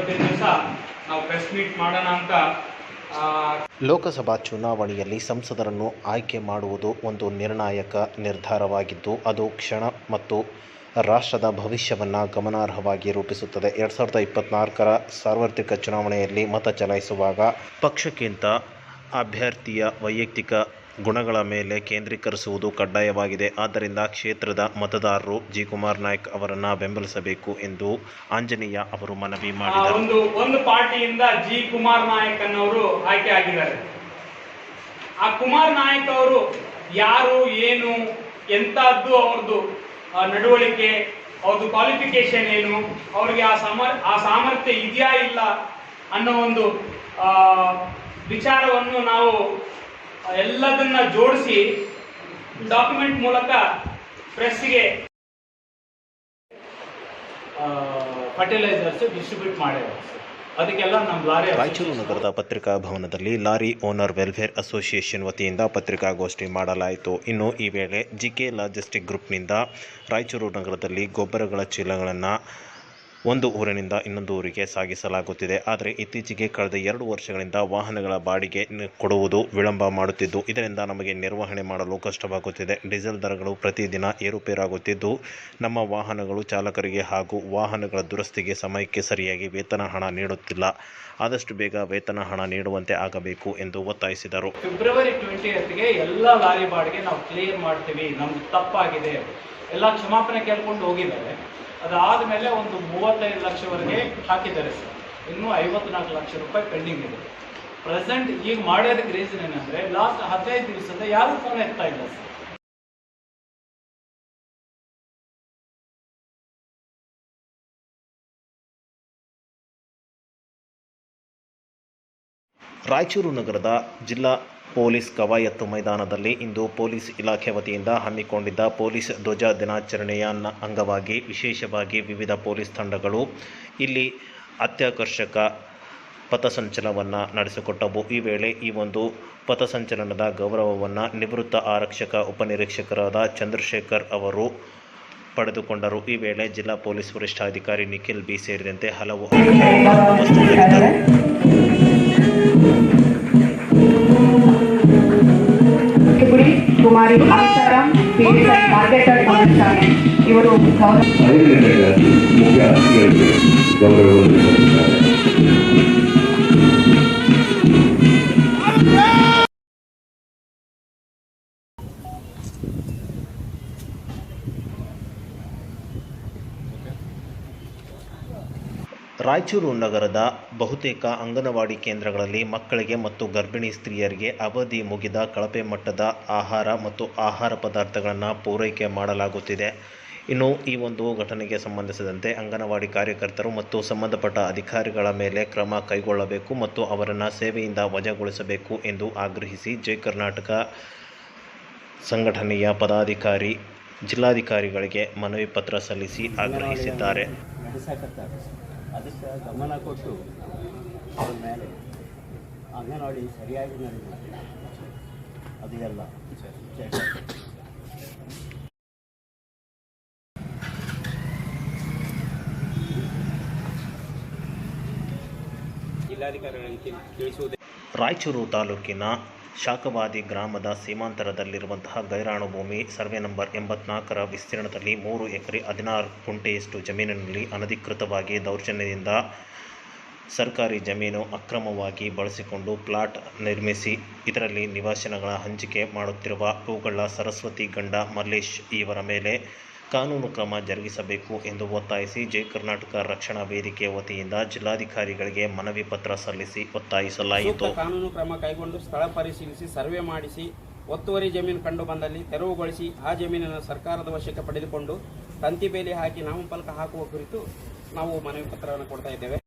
ಇವತ್ತಿನ ನಾವು press meet ಮಾಡೋಣ ಅಂತ ಲೋಕಸಭಾ ಚುನಾವಣೆಯಲ್ಲಿ ಸಂಸದರನ್ನು ಆಯ್ಕೆ ಮಾಡುವುದು ಒಂದು ನಿರ್ಣಾಯಕ ನಿರ್ಧಾರವಾಗಿದ್ದು, ಅದು ಕ್ಷಣ ಮತ್ತು ರಾಷ್ಟ್ರದ ಭವಿಷ್ಯವನ್ನು ಗಮನಾರ್ಹವಾಗಿ ರೂಪಿಸುತ್ತದೆ. ಎರಡು ಸಾವಿರದ ಇಪ್ಪತ್ನಾಲ್ಕರ ಸಾರ್ವತ್ರಿಕ ಚುನಾವಣೆಯಲ್ಲಿ ಮತ ಚಲಾಯಿಸುವಾಗ ಪಕ್ಷಕ್ಕಿಂತ ಅಭ್ಯರ್ಥಿಯ ವೈಯಕ್ತಿಕ ಗುಣಗಳ ಮೇಲೆ ಕೇಂದ್ರೀಕರಿಸುವುದು ಕಡ್ಡಾಯವಾಗಿದೆ. ಆದ್ದರಿಂದ ಕ್ಷೇತ್ರದ ಮತದಾರರು ಜಿ. ಕುಮಾರ್ ನಾಯ್ಕ್ ಅವರನ್ನು ಬೆಂಬಲಿಸಬೇಕು ಎಂದು ಆಂಜನೇಯ ಅವರು ಮನವಿ ಮಾಡಿದ್ದಾರೆ ಮಾಡಿದರು. ಒಂದು ಒಂದು ಪಾರ್ಟಿಯಿಂದ ಜಿ. ಕುಮಾರ್ ನಾಯಕ್ ಅನ್ನೋರು ಆಯ್ಕೆ ಆಗಿದ್ದಾರೆ. ಆ ಕುಮಾರ್ ನಾಯಕ್ ಅವರು ಯಾರು ಏನು ಎಂತದ್ದು ಅವ್ರದ್ದು ನಡವಳಿಕೆ ಅವ್ರದ್ದು ಕ್ವಾಲಿಫಿಕೇಶನ್ ಏನು ಅವ್ರಿಗೆ ಆ ಸಮರ್ ಆ ಸಾಮರ್ಥ್ಯ ಇದೆಯಾ ಇಲ್ಲ ಅನ್ನೋ ಒಂದು ವಿಚಾರವನ್ನು ನಾವು ಎಲ್ಲದನ್ನ ಜೋಡಿಸಿ ಡಾಕ್ಯುಮೆಂಟ್ ಮೂಲಕ ಪ್ರೆಸ್ಗೆ ಫರ್ಟಿಲೈಸರ್ಸ್ ಡಿಸ್ಟ್ರಿಬ್ಯೂಟ್ ಅದಕ್ಕೆಲ್ಲ ನಮ್ಮ ಲಾರಿ ರಾಯಚೂರು ನಗರದ ಪತ್ರಿಕಾ ಭವನದಲ್ಲಿ ಲಾರಿ ಓನರ್ ವೆಲ್ಫೇರ್ ಅಸೋಸಿಯೇಷನ್ ವತಿಯಿಂದ ಪತ್ರಿಕಾಗೋಷ್ಠಿ ಮಾಡಲಾಯಿತು. ಇನ್ನು ಈ ವೇಳೆ ಜಿಕೆ ಲಾಜಿಸ್ಟಿಕ್ ಗ್ರೂಪ್ನಿಂದ ರಾಯಚೂರು ನಗರದಲ್ಲಿ ಗೊಬ್ಬರಗಳ ಚೀಲಗಳನ್ನು ಒಂದು ಊರಿನಿಂದ ಇನ್ನೊಂದು ಊರಿಗೆ ಸಾಗಿಸಲಾಗುತ್ತಿದೆ. ಆದರೆ ಇತ್ತೀಚೆಗೆ ಕಳೆದ ಎರಡು ವರ್ಷಗಳಿಂದ ವಾಹನಗಳ ಬಾಡಿಗೆ ಕೊಡುವುದು ವಿಳಂಬ ಮಾಡುತ್ತಿದ್ದು, ಇದರಿಂದ ನಮಗೆ ನಿರ್ವಹಣೆ ಮಾಡಲು ಕಷ್ಟವಾಗುತ್ತಿದೆ. ಡೀಸೆಲ್ ದರಗಳು ಪ್ರತಿದಿನ ಏರುಪೇರಾಗುತ್ತಿದ್ದು, ನಮ್ಮ ವಾಹನಗಳು ಚಾಲಕರಿಗೆ ಹಾಗೂ ವಾಹನಗಳ ದುರಸ್ತಿಗೆ ಸಮಯಕ್ಕೆ ಸರಿಯಾಗಿ ವೇತನ ಹಣ ನೀಡುತ್ತಿಲ್ಲ. ಆದಷ್ಟು ಬೇಗ ವೇತನ ಹಣ ನೀಡುವಂತೆ ಆಗಬೇಕು ಎಂದು ಒತ್ತಾಯಿಸಿದರು. ಫೆಬ್ರವರಿ ಟ್ವೆಂಟಿಯತ್ಗೆ ಎಲ್ಲ ಲಾರಿ ಬಾಡಿಗೆ ನಾವು ಕ್ಲಿಯರ್ ಮಾಡ್ತೀವಿ. ನಮ್ದು ತಪ್ಪಾಗಿದೆ. ಎಲ್ಲ ಕ್ಷಮಾಪಣೆ ಕೇಳ್ಕೊಂಡು ಹೋಗಿದ್ದಾರೆ. ಅದಾದಮೇಲೆ ಒಂದು ಮೂವತ್ತೈದು ಲಕ್ಷವರೆಗೆ ಹಾಕಿದ್ದಾರೆ ಸರ್. ಇನ್ನೂ ಐವತ್ನಾಲ್ಕು ಲಕ್ಷ ರೂಪಾಯಿ ಪೆಂಡಿಂಗ್ ಇದೆ. ಪ್ರೆಸೆಂಟ್ ಈಗ ಮಾಡೋದಕ್ಕೆ ರೀಸನ್ ಏನಂದ್ರೆ ಲಾಸ್ಟ್ ಹದಿನೈದು ದಿವಸದ ಯಾರು ಫೋನ್ ಎತ್ತಾ ಇಲ್ಲ ಸರ್. ರಾಯಚೂರು ನಗರದ ಜಿಲ್ಲಾ ಪೊಲೀಸ್ ಕವಾಯತ್ತು ಮೈದಾನದಲ್ಲಿ ಇಂದು ಪೊಲೀಸ್ ಇಲಾಖೆ ವತಿಯಿಂದ ಹಮ್ಮಿಕೊಂಡಿದ್ದ ಪೊಲೀಸ್ ಧ್ವಜ ದಿನಾಚರಣೆಯ ಅಂಗವಾಗಿ ವಿಶೇಷವಾಗಿ ವಿವಿಧ ಪೊಲೀಸ್ ತಂಡಗಳು ಇಲ್ಲಿ ಅತ್ಯಾಕರ್ಷಕ ಪಥಸಂಚಲನವನ್ನು ನಡೆಸಿಕೊಟ್ಟವು. ಈ ವೇಳೆ ಈ ಒಂದು ಪಥಸಂಚಲನದ ಗೌರವವನ್ನು ನಿವೃತ್ತ ಆರಕ್ಷಕ, ಉಪನಿರೀಕ್ಷಕರಾದ ಚಂದ್ರಶೇಖರ್ ಅವರು ಪಡೆದುಕೊಂಡರು. ಈ ವೇಳೆ ಜಿಲ್ಲಾ ಪೊಲೀಸ್ ವರಿಷ್ಠಾಧಿಕಾರಿ ನಿಖಿಲ್ ಬಿ ಸೇರಿದಂತೆ ಹಲವು ಕುಮಾರಿ ಆಸಾರಾಮ್ ಪೀಡಿತ ಮಾರ್ಗೇಟರ್ ಕುಮಾರಸ್ವಾಮಿ ಇವರು ಗೌರವ ರಾಯಚೂರು ನಗರದ ಬಹುತೇಕ ಅಂಗನವಾಡಿ ಕೇಂದ್ರಗಳಲ್ಲಿ ಮಕ್ಕಳಿಗೆ ಮತ್ತು ಗರ್ಭಿಣಿ ಸ್ತ್ರೀಯರಿಗೆ ಅವಧಿ ಮುಗಿದ ಕಳಪೆ ಮಟ್ಟದ ಆಹಾರ ಮತ್ತು ಆಹಾರ ಪದಾರ್ಥಗಳನ್ನು ಪೂರೈಕೆ ಮಾಡಲಾಗುತ್ತಿದೆ. ಇನ್ನು ಈ ಒಂದು ಘಟನೆಗೆ ಸಂಬಂಧಿಸಿದಂತೆ ಅಂಗನವಾಡಿ ಕಾರ್ಯಕರ್ತರು ಮತ್ತು ಸಂಬಂಧಪಟ್ಟ ಅಧಿಕಾರಿಗಳ ಮೇಲೆ ಕ್ರಮ ಕೈಗೊಳ್ಳಬೇಕು ಮತ್ತು ಅವರನ್ನು ಸೇವೆಯಿಂದ ವಜಾಗೊಳಿಸಬೇಕು ಎಂದು ಆಗ್ರಹಿಸಿ ಜೈ ಕರ್ನಾಟಕ ಸಂಘಟನೆಯ ಪದಾಧಿಕಾರಿ ಜಿಲ್ಲಾಧಿಕಾರಿಗಳಿಗೆ ಮನವಿ ಪತ್ರ ಸಲ್ಲಿಸಿ ಆಗ್ರಹಿಸಿದ್ದಾರೆ. ಅದಕ್ಕೆ ಗಮನ ಕೊಟ್ಟು ಅದ್ರ ಮೇಲೆ ಅಂಗನವಾಡಿ ಸರಿಯಾಗಿ ನಡೆಯುತ್ತೆ ಅದು ಎಲ್ಲ ಜಿಲ್ಲಾಧಿಕಾರಿಗಳಿಗೆ ತಿಳಿಸುವುದು ರಾಯಚೂರು ತಾಲೂಕಿನ ಶಾಖವಾದಿ ಗ್ರಾಮದ ಸೀಮಾಂತರದಲ್ಲಿರುವಂತಹ ಗೈರಾಣು ಭೂಮಿ ಸರ್ವೆ ನಂಬರ್ ಎಂಬತ್ನಾಲ್ಕರ ವಿಸ್ತೀರ್ಣದಲ್ಲಿ ಮೂರು ಎಕರೆ ಹದಿನಾರು ಗುಂಟೆಯಷ್ಟು ಜಮೀನಿನಲ್ಲಿ ಅನಧಿಕೃತವಾಗಿ ದೌರ್ಜನ್ಯದಿಂದ ಸರ್ಕಾರಿ ಜಮೀನು ಅಕ್ರಮವಾಗಿ ಬಳಸಿಕೊಂಡು ಪ್ಲಾಟ್ ನಿರ್ಮಿಸಿ ಇದರಲ್ಲಿ ನಿವಾಸನಗಳ ಹಂಚಿಕೆ ಮಾಡುತ್ತಿರುವ ಹೂಗಳ ಸರಸ್ವತಿ ಗಂಡ ಮಲ್ಲೇಶ್ ಇವರ ಮೇಲೆ ಕಾನೂನು ಕ್ರಮ ಜರುಗಿಸಬೇಕು ಎಂದು ಒತ್ತಾಯಿಸಿ ಜೈ ಕರ್ನಾಟಕ ರಕ್ಷಣಾ ವೇದಿಕೆ ವತಿಯಿಂದ ಜಿಲ್ಲಾಧಿಕಾರಿಗಳಿಗೆ ಮನವಿ ಪತ್ರ ಸಲ್ಲಿಸಿ ಒತ್ತಾಯಿಸಲಾಯಿತು. ಕಾನೂನು ಕ್ರಮ ಕೈಗೊಂಡು ಸ್ಥಳ ಪರಿಶೀಲಿಸಿ, ಸರ್ವೆ ಮಾಡಿಸಿ, ಒತ್ತುವರಿ ಜಮೀನು ಕಂಡು ಬಂದಲ್ಲಿ ತೆರವುಗೊಳಿಸಿ, ಆ ಜಮೀನನ್ನು ಸರ್ಕಾರದ ವಶಕ್ಕೆ ಪಡೆದುಕೊಂಡು ತಂತಿ ಬೇಲಿ ಹಾಕಿ ನಾಮಫಲಕ ಹಾಕುವ ಕುರಿತು ನಾವು ಮನವಿ ಪತ್ರವನ್ನು ಕೊಡ್ತಾ ಇದ್ದೇವೆ.